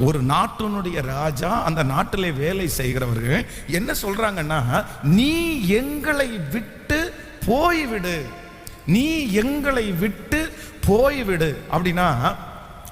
ஒரு நாட்டினுடைய ராஜா அந்த நாட்டிலே வேலை செய்கிறவர்கள் என்ன சொல்றாங்கன்னா நீ எங்களை விட்டு போய்விடு. நீ எங்களை விட்டு போய்விடு. அப்படின்னா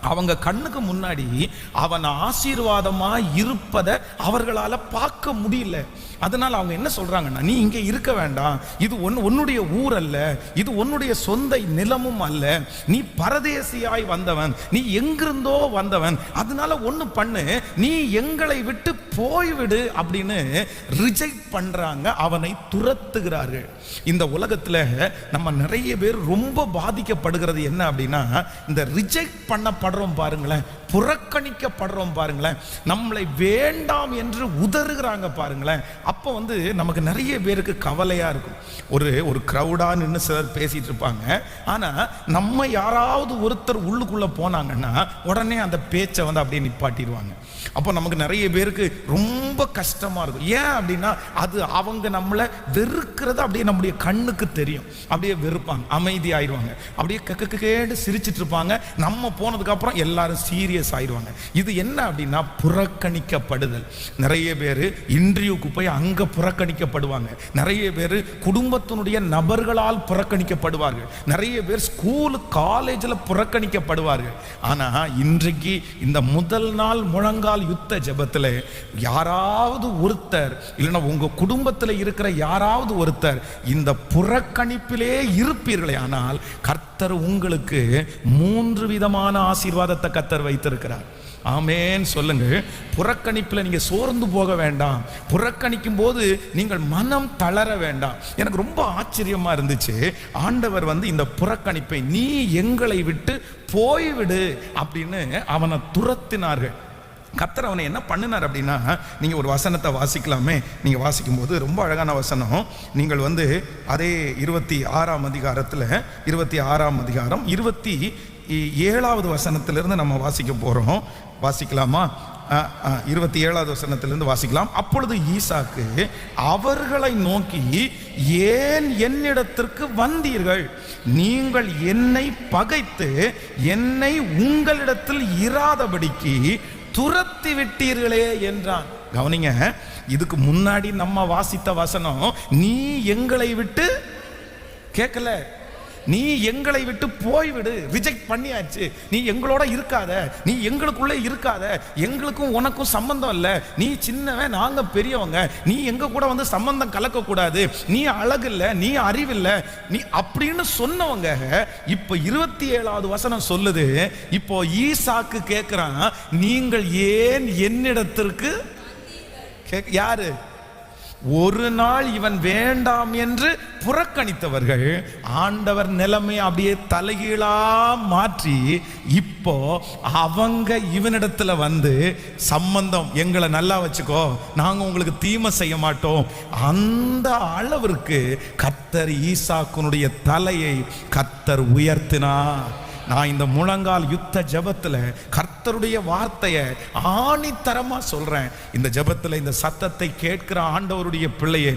அவங்க கண்ணுக்கு முன்னாடி அவன் ஆசீர்வாதமா இருப்பதை அவர்களால பார்க்க முடியல. அதனால் அவங்க என்ன சொல்கிறாங்கன்னா நீ இங்கே இருக்க வேண்டாம். இது ஒன் உன்னுடைய ஊர் அல்ல. இது உன்னுடைய சொந்த நிலமும் அல்ல. நீ பரதேசியாய் வந்தவன். நீ எங்கிருந்தோ வந்தவன். அதனால ஒன்று பண்ணு. நீ எங்களை விட்டு போய்விடு அப்படின்னு ரிஜெக்ட் பண்ணுறாங்க அவனை துரத்துகிறார்கள். இந்த உலகத்தில் நம்ம நிறைய பேர் ரொம்ப பாதிக்கப்படுகிறது என்ன அப்படின்னா இந்த ரிஜெக்ட் பண்ணப்படுறோம் பாருங்களேன். புறக்கணிக்கப்படுறோம் பாருங்களேன். நம்மளை வேண்டாம் என்று உதறுகிறாங்க பாருங்களேன். அப்போ வந்து நமக்கு நிறைய பேருக்கு கவலையாக இருக்கும். ஒரு ஒரு க்ரௌடாக நின்று சிலர் பேசிகிட்டு இருப்பாங்க. ஆனால் நம்ம யாராவது ஒருத்தர் உள்ளுக்குள்ளே போனாங்கன்னா உடனே அந்த பேச்சை வந்து அப்படியே நிப்பாட்டிடுவாங்க. அப்போ நமக்கு நிறைய பேருக்கு ரொம்ப ரொம்ப கஷ்டமா இருக்கும். ஏன் அப்படின்னா அது அவங்க நம்மளை வெறுக்கிறது அப்படியே நம்முடைய கண்ணுக்கு தெரியும். அப்படியே வெறுப்பாங்க அமைதி ஆயிடுவாங்க அப்படியே கேடு சிரிச்சிட்டு இருப்பாங்க நம்ம போனதுக்கு அப்புறம் எல்லாரும் சீரியஸ் ஆயிடுவாங்க இது என்ன அப்படின்னா புறக்கணிக்கப்படுதல். நிறைய பேர் இன்டர்வியூக்கு போய் அங்க புறக்கணிக்கப்படுவாங்க. நிறைய பேர் குடும்பத்தினுடைய நபர்களால் புறக்கணிக்கப்படுவார்கள். நிறைய பேர் ஸ்கூல் காலேஜில் புறக்கணிக்கப்படுவார்கள். ஆனால் இன்றைக்கு இந்த முதல் நாள் முழங்கால் யுத்த ஜெபத்தில் யாராவது ஒருத்தர் இல்லைன்னா உங்கள் குடும்பத்தில் இருக்கிற யாராவது ஒருத்தர் இந்த புறக்கணிப்பிலே இருப்பீர்களே ஆனால் கர்த்தர் உங்களுக்கு மூன்று விதமான ஆசீர்வாதத்தை கர்த்தர் வைத்திருக்கிறார். ஆமேன். சொல்லுங்க. புறக்கணிப்பில் நீங்கள் சோர்ந்து போக வேண்டாம். புறக்கணிக்கும் போது நீங்கள் மனம் தளர வேண்டாம். எனக்கு ரொம்ப ஆச்சரியமாக இருந்துச்சு. ஆண்டவர் வந்து இந்த புறக்கணிப்பை நீ எங்களை விட்டு போய்விடு அப்படின்னு அவனை துரத்தினார்கள். கத்தர் அவனை என்ன பண்ணினார் அப்படின்னா நீங்கள் ஒரு வசனத்தை வாசிக்கலாமே. நீங்கள் வாசிக்கும்போது ரொம்ப அழகான வசனம். நீங்கள் வந்து அதே இருபத்தி ஆறாம் அதிகாரத்தில் இருபத்தி ஆறாம் அதிகாரம் இருபத்தி ஏழாவது வசனத்திலிருந்து நம்ம வாசிக்க போகிறோம் வாசிக்கலாமா? இருபத்தி ஏழாவது வசனத்திலிருந்து வாசிக்கலாம். அப்பொழுது ஈசாக்கு அவர்களை நோக்கி ஏன் என்னிடத்திற்கு வந்தீர்கள்? நீங்கள் என்னை பகைத்து என்னை உங்களிடத்தில் இராதபடிக்கு துரத்தி விட்டீர்களே என்றான். கவனிங்க இதுக்கு முன்னாடி நம்ம வாசித்த வசனம் நீ எங்களை விட்டு கேட்கல. நீ எங்களை விட்டு போய்விடு. ரிஜெக்ட் பண்ணியாச்சு. நீ எங்களோட இருக்காத. நீ எங்களுக்குள்ளே இருக்காத. எங்களுக்கும் உனக்கும் சம்பந்தம் இல்லை. நீ சின்னவன் நாங்கள் பெரியவங்க. நீ எங்கள் கூட வந்து சம்பந்தம் கலக்கக்கூடாது. நீ அழகு இல்லை. நீ அறிவில்லை நீ அப்படின்னு சொன்னவங்க இப்போ இருபத்தி ஏழாவது வசனம் சொல்லுது. இப்போ ஈசாக்கு கேட்குறான் நீங்கள் ஏன் என்னிடத்திற்கு கேக்- யாரு? ஒரு நாள் இவன் வேண்டாம் என்று புறக்கணித்தவர்கள் ஆண்டவர் நிலைமை அப்படியே தலைகீழா மாற்றி இப்போ அவங்க இவனிடத்துல வந்து சம்பந்தம் எங்களை நல்லா வச்சுக்கோ நாங்க உங்களுக்கு தீமை செய்ய மாட்டோம். அந்த அளவிற்கு கத்தர் ஈசாக்குனுடைய தலையை கத்தர் உயர்த்தினா நான் இந்த முழங்கால் யுத்த ஜெபத்துல கர்த்தருடைய வார்த்தையை ஆணித்தரமா சொல்றேன். இந்த ஜபத்தில் இந்த சத்தத்தை கேட்கிற ஆண்டவருடைய பிள்ளையை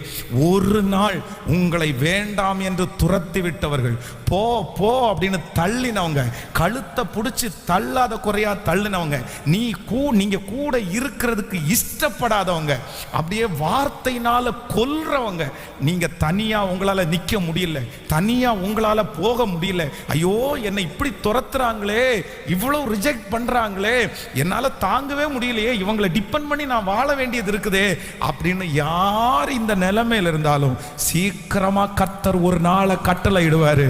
ஒரு நாள் உங்களை வேண்டாம் என்று துரத்தி விட்டவர்கள் போ போ அப்படின்னு தள்ளினவங்க கழுத்தை பிடிச்சி தள்ளாத குறையா தள்ளினவங்க நீ கூ நீங்க கூட இருக்கிறதுக்கு இஷ்டப்படாதவங்க அப்படியே வார்த்தையினால் கொல்றவங்க நீங்க தனியா உங்களால நிக்க முடியல தனியா உங்களால போக முடியல ஐயோ என்னை இப்படி துரத்துறாங்களே இவ்வளவு ரிஜெக்ட் பண்றாங்களே என்னால தாங்கவே முடியலையே இவங்களை டிபெண்ட் பண்ணி நான் வாழ வேண்டியது இருக்குதே அப்படின்னு யார் இந்த நிலைமையில் இருந்தாலும் சீக்கிரமா கத்தர் ஒரு நாளை கட்டளை இடுவாரு.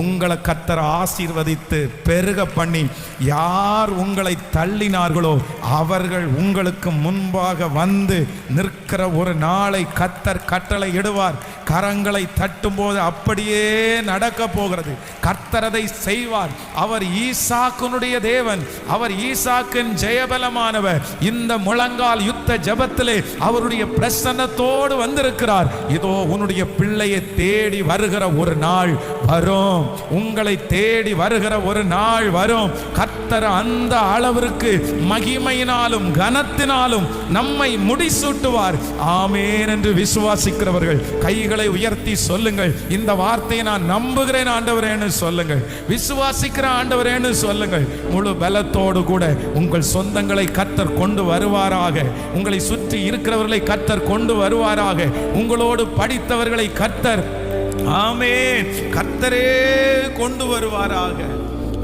உங்களை கத்தர் ஆசீர்வதித்து பெருக பண்ணி யார் உங்களை தள்ளினார்களோ அவர்கள் உங்களுக்கு முன்பாக வந்து நிற்கிற ஒரு நாளை கத்தர் கட்டளை இடுவார். கரங்களை தட்டும் போது அப்படியே நடக்க போகிறது. கர்த்தர் செய்வார். அவர் ஈசாக்குனுடைய தேவன் அவர் ஈசாக்கின் ஜெயபலமானவர். இந்த முழங்கால் யுத்த ஜபத்திலே அவருடைய பிரசன்னத்தோடு வந்திருக்கிறார். இதோ உன்னுடைய பிள்ளையை தேடி வருகிற ஒரு நாள் வரும். உங்களை தேடி வருகிற ஒரு நாள் வரும். கர்த்தர் அந்த அளவிற்கு மகிமையினாலும் கனத்தினாலும் நம்மை முடிசூட்டுவார். ஆமேன் என்று விசுவாசிக்கிறவர்கள் கைகளை உயர்த்தி சொல்லுங்கள். இந்த வார்த்தையை நான் நம்புகிறேன் ஆண்டவரேன்னு சொல்லுங்கள். விசுவாசிக்கிற ஆண்டவரேன்னு சொல்லுங்கள். முழு பலத்தோடு கூட உங்கள் சொந்தங்களை கத்தர் கொண்டு வருவாராக. உங்களை சுற்றி இருக்கிறவர்களை கத்தர் கொண்டு வருவாராக. உங்களோடு படித்தவர்களை கத்தர் ஆமே கர்த்தரே கொண்டு வருவாராக.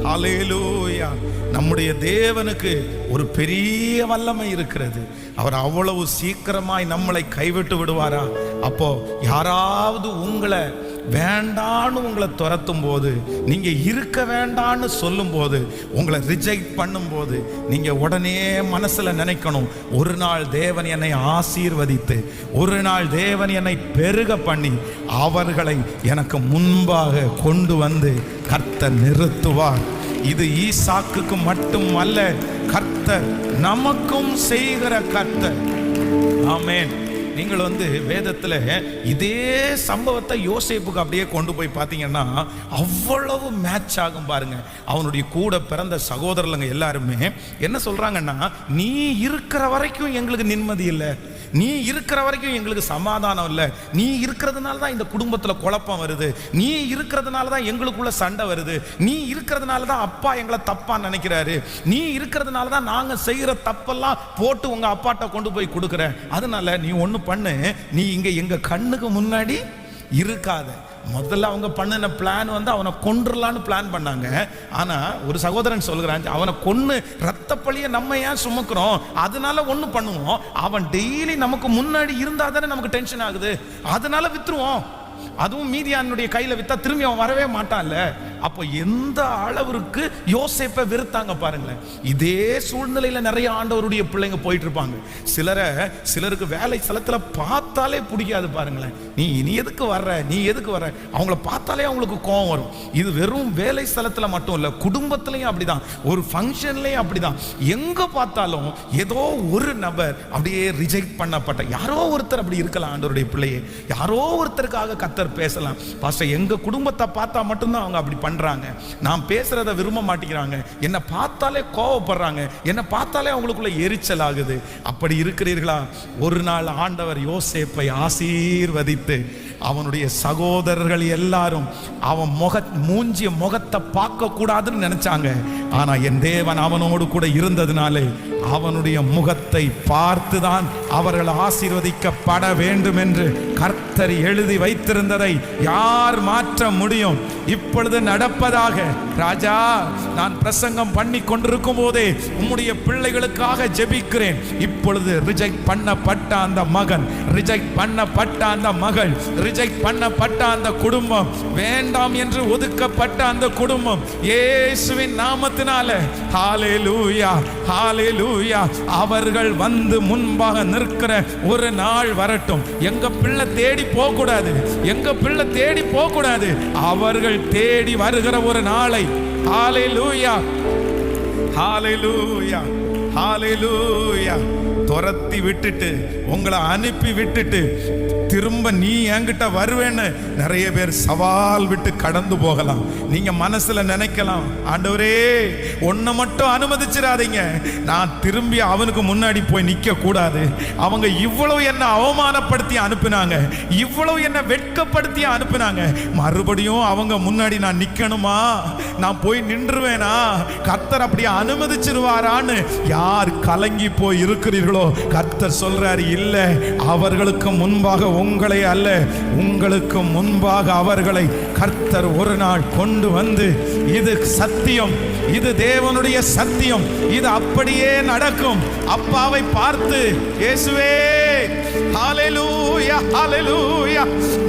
ஹalleluya. நம்முடைய தேவனுக்கு ஒரு பெரிய வல்லமை இருக்கிறது. அவர் அவ்வளவு சீக்கிரமாய் நம்மளை கைவிட்டு விடுவாரா? அப்போ யாராவது உங்களை வேண்டான்னு உங்களை துரத்தும் போது நீங்கள் இருக்க வேண்டான்னு சொல்லும் போது உங்களை ரிஜெக்ட் பண்ணும்போது நீங்கள் உடனே மனசில் நினைக்கணும் ஒரு நாள் தேவன் என்னை ஆசீர்வதித்து ஒரு நாள் தேவன் என்னை பெருக பண்ணி அவர்களை எனக்கு முன்பாக கொண்டு வந்து கர்த்தர் நிறுத்துவார். இது ஈசாக்குக்கு மட்டும் அல்ல கர்த்தர் நமக்கும் செய்கிற கர்த்தர். ஆமேன். நீங்கள் வந்து வேதத்தில் இதே சம்பவத்தை யோசேப்புக்கு அப்படியே கொண்டு போய் பார்த்தீங்கன்னா அவ்வளவு மேட்ச் ஆகும் பாருங்க. அவனுடைய கூட பிறந்த சகோதரர்களுங்க எல்லாருமே என்ன சொல்றாங்கன்னா நீ இருக்கிற வரைக்கும் எங்களுக்கு நிம்மதி இல்லை. நீ இருக்கிற வரைக்கும் எங்களுக்கு சமாதானம் இல்லை. நீ இருக்கிறதுனால தான் இந்த குடும்பத்தில் குழப்பம் வருது. நீ இருக்கிறதுனால தான் எங்களுக்குள்ள சண்டை வருது. நீ இருக்கிறதுனால தான் அப்பா எங்களை தப்பா நினைக்கிறாரு. நீ இருக்கிறதுனால தான் நாங்க செய்யற தப்பெல்லாம் போட்டு உங்க அப்பாட்ட கொண்டு போய் கொடுக்குறேன் அதனால நீ ஒன்று பண்ணு. நீ இங்க எங்க கண்ணுக்கு முன்னாடி இருக்காத. முதல்ல அவங்க பண்ணின பிளான் வந்து அவனை கொன்றுலான்னு பிளான் பண்ணாங்க. ஆனா ஒரு சகோதரன் சொல்கிறான் அவனை கொன்னு ரத்த பழிய நம்ம ஏன் சுமக்கிறோம்? அதனால ஒண்ணு பண்ணுவோம். அவன் டெய்லி நமக்கு முன்னாடி இருந்தால் தானே நமக்கு டென்ஷன் ஆகுது. அதனால வித்துருவோம். அதுவும் மீதியானுடைய கையில வித்தா திரும்பி அவன் வரவே மாட்டான்ல. அப்போ எந்த அளவிற்கு யோசேப்பை வெறுத்தாங்க பாருங்களேன். இதே சூழ்நிலையில நிறைய ஆண்டவருடைய பிள்ளைங்க போயிட்டு இருப்பாங்க சிலரை சிலருக்கு வேலை ஸ்தலத்தில் பார்த்தாலே பிடிக்காது பாருங்களேன். நீ நீ எதுக்கு வர்ற? நீ எதுக்கு வர்ற? அவங்கள பார்த்தாலே அவங்களுக்கு கோவம் வரும். இது வெறும் வேலை ஸ்தலத்தில் மட்டும் இல்லை குடும்பத்திலையும் அப்படிதான். ஒரு ஃபங்க்ஷன்லையும் அப்படிதான். எங்கே பார்த்தாலும் ஏதோ ஒரு நபர் அப்படியே ரிஜெக்ட் பண்ணப்பட்ட யாரோ ஒருத்தர் அப்படி இருக்கலாம் ஆண்டவருடைய பிள்ளையே. யாரோ ஒருத்தருக்காக கத்தர் பேசலாம். பாஸ்டர் எங்கள் குடும்பத்தை பார்த்தா மட்டும்தான் அவங்க அப்படி பண்றாங்க. நான் பேசுகிறத விரும்ப மாட்டேங்கிறாங்க. என்னை பார்த்தாலே கோவப்படுறாங்க. என்னை பார்த்தாலே அவங்களுக்குள்ள எரிச்சல் ஆகுது. அப்படி இருக்கிறீர்களா? ஒரு நாள் ஆண்டவர் யோசேப்பை ஆசீர்வதித்து அவனுடைய சகோதரர்கள் எல்லாரும் அவன் முக மூஞ்சிய முகத்தை பார்க்க கூடாதுன்னு நினைச்சாங்க. ஆனா என் தேவன் அவனோடு கூட இருந்ததுனாலே அவனுடைய முகத்தை பார்த்துதான் அவர்கள் ஆசீர்வதிக்கப்பட வேண்டும் என்று கர்த்தர் எழுதி வைத்திருந்ததை யார் மாற்ற முடியும்? இப்பொழுது நடப்பதாக ராஜா நான் பிரசங்கம் பண்ணி கொண்டிருக்கும் போதே உம்முடைய பிள்ளைகளுக்காக ஜெபிக்கிறேன். இப்பொழுது ரிஜெக்ட் பண்ணப்பட்ட அந்த மகன் ரிஜெக்ட் பண்ணப்பட்ட அந்த மகள் ரிஜெக்ட் பண்ணப்பட்ட அந்த குடும்பம் வேண்டாம் என்று ஒதுக்கப்பட்ட அந்த குடும்பம் இயேசுவின் நாமத்தினால ஹாலே லூயா அவர்கள் வந்து முன்பாக நிற்கிற ஒரு நாள் வரட்டும். எங்க பிள்ளை தேடி போக கூடாது எங்க பிள்ளை தேடி போக கூடாது அவர்கள் தேடி வருகிற ஒரு நாளை ஹாலே லூயா ஹாலே லூயா ஹாலே லூயா துரத்தி விட்டுட்டு உங்களை அனுப்பி விட்டுட்டு திரும்ப நீ என்கிட்ட வருவேன்னு நிறைய பேர் சவால் விட்டு கடந்து போகலாம். நீங்க மனசுல நினைக்கலாம் ஆண்டவரே ஒன்ன மட்டும் அனுமதிச்சிடாதீங்க. நான் திரும்பி அவனுக்கு முன்னாடி போய் நிக்க கூடாது அவங்க இவ்வளவு என்ன அவமானப்படுத்தி அனுப்புனாங்க. இவ்வளவு என்ன வெட்கப்படுத்தி அனுப்புனாங்க. மறுபடியும் அவங்க முன்னாடி நான் நிக்கணுமா? நான் போய் நின்றுவேனா? கர்த்தர் அப்படி அனுமதிச்சிருவாரான்னு யார் கலங்கி போய் இருக்கிறீர்களோ? கர்த்தர் சொல்றாரு இல்ல அவர்களுக்கு முன்பாக உங்களை அல்ல உங்களுக்கு முன்பாக அவர்களை கர்த்தர் ஒரு நாள் கொண்டு வந்து இது சத்தியம் இது தேவனுடைய சத்தியம் இது அப்படியே நடக்கும். அப்பாவை பார்த்து இயேசுவே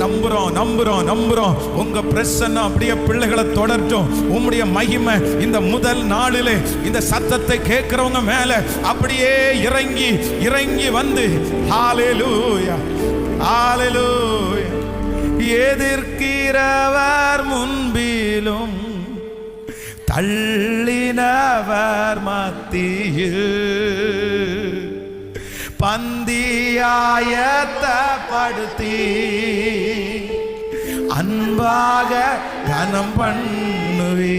நம்புறோம் நம்புறோம் நம்புறோம். உங்க பிரசன்னம் அப்படியே பிள்ளைகளை தொடர்ட்டும். உம்முடைய மகிமை இந்த முதல் நாளிலே இந்த சத்தத்தை கேட்கிறவங்க மேல அப்படியே இறங்கி இறங்கி வந்து ஹalleluya. ஹalleluya எதிர்க்கிறவர் முன்பிலும் தள்ளினவர் மத்தியில். பந்தியாயத்தப்படுத்தி அன்பாக கனம் பண்ணுவே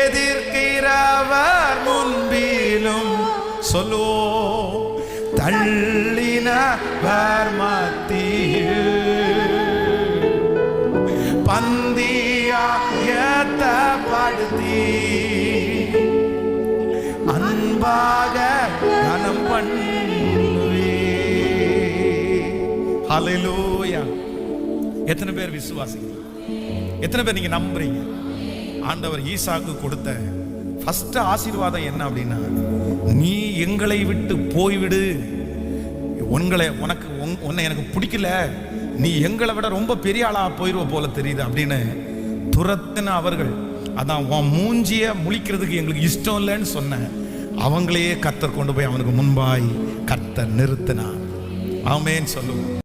எதிர்க்கிறவர் முன்பிலும் சொல்லோ தள்ளினவர் மத்தியில் பந்தியாயத்தப்படுத்தி அன்பாக கனம் பண்ணுவே ஹalleluya. எத்தனை பேர் விசுவாசிங்க எத்தனை பேர் நீங்க நம்புறீங்க? ஆண்டவர் ஈசாக்கு கொடுத்த ஃபர்ஸ்ட் ஆசீர்வாதம் என்ன அப்படின்னா நீ எங்களை விட்டு போய்விடு. உங்களை உனக்கு உன்- உன்னை எனக்கு பிடிக்கல. நீ எங்களை விட ரொம்ப பெரிய ஆளாக போயிருவ போல தெரியுது அப்படின்னு துரத்தின அவர்கள். அதான் உன் மூஞ்சிய முழிக்கிறதுக்கு எங்களுக்கு இஷ்டம் இல்லைன்னு சொன்னேன். அவங்களையே கத்தர் கொண்டு போய் அவனுக்கு முன்பாய் கத்தர் நிறுத்தினான் ஆமேன்னு சொல்லுவோம்.